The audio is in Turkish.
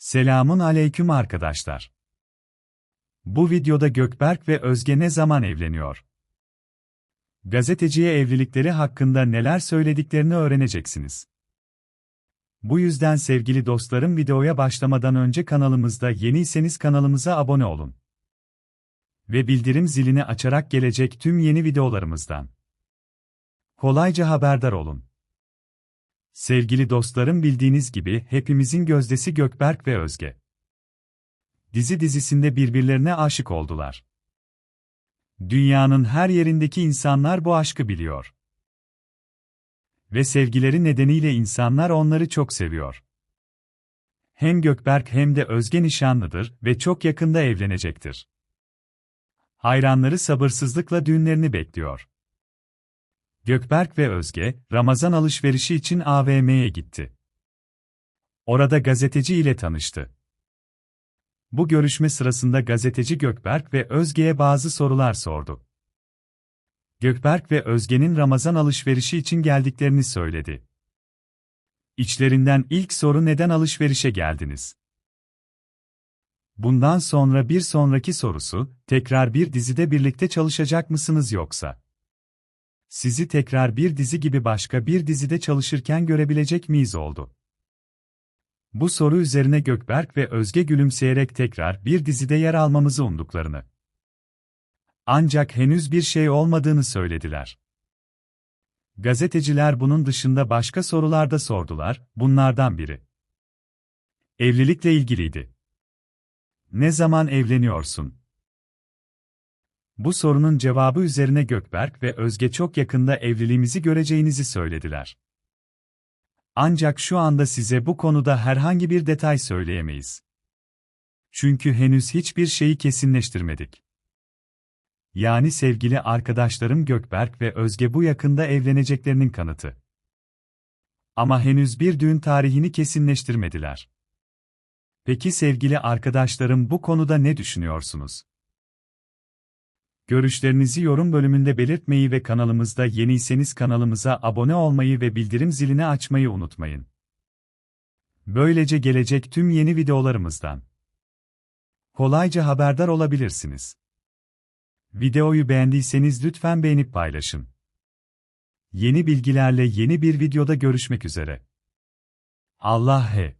Selamun aleyküm arkadaşlar. Bu videoda Gökberk ve Özge ne zaman evleniyor? Gazeteciye evlilikleri hakkında neler söylediklerini öğreneceksiniz. Bu yüzden sevgili dostlarım videoya başlamadan önce kanalımızda yeniyseniz kanalımıza abone olun. Ve bildirim zilini açarak gelecek tüm yeni videolarımızdan kolayca haberdar olun. Sevgili dostlarım bildiğiniz gibi hepimizin gözdesi Gökberk ve Özge. Dizi dizisinde birbirlerine aşık oldular. Dünyanın her yerindeki insanlar bu aşkı biliyor. Ve sevgileri nedeniyle insanlar onları çok seviyor. Hem Gökberk hem de Özge nişanlıdır ve çok yakında evlenecektir. Hayranları sabırsızlıkla düğünlerini bekliyor. Gökberk ve Özge, Ramazan alışverişi için AVM'ye gitti. Orada gazeteci ile tanıştı. Bu görüşme sırasında gazeteci Gökberk ve Özge'ye bazı sorular sordu. Gökberk ve Özge'nin Ramazan alışverişi için geldiklerini söyledi. İçlerinden ilk soru neden alışverişe geldiniz? Bundan sonra bir sonraki sorusu, tekrar bir dizide birlikte çalışacak mısınız yoksa? Sizi tekrar bir dizi gibi başka bir dizide çalışırken görebilecek miyiz oldu? Bu soru üzerine Gökberk ve Özge gülümseyerek tekrar bir dizide yer almamızı umduklarını. Ancak henüz bir şey olmadığını söylediler. Gazeteciler bunun dışında başka sorular da sordular, bunlardan biri. Evlilikle ilgiliydi. Ne zaman evleniyorsun? Bu sorunun cevabı üzerine Gökberk ve Özge çok yakında evliliğimizi göreceğinizi söylediler. Ancak şu anda size bu konuda herhangi bir detay söyleyemeyiz. Çünkü henüz hiçbir şeyi kesinleştirmedik. Yani sevgili arkadaşlarım Gökberk ve Özge bu yakında evleneceklerinin kanıtı. Ama henüz bir düğün tarihini kesinleştirmediler. Peki sevgili arkadaşlarım bu konuda ne düşünüyorsunuz? Görüşlerinizi yorum bölümünde belirtmeyi ve kanalımızda yeniyseniz kanalımıza abone olmayı ve bildirim zilini açmayı unutmayın. Böylece gelecek tüm yeni videolarımızdan kolayca haberdar olabilirsiniz. Videoyu beğendiyseniz lütfen beğenip paylaşın. Yeni bilgilerle yeni bir videoda görüşmek üzere. Allah he.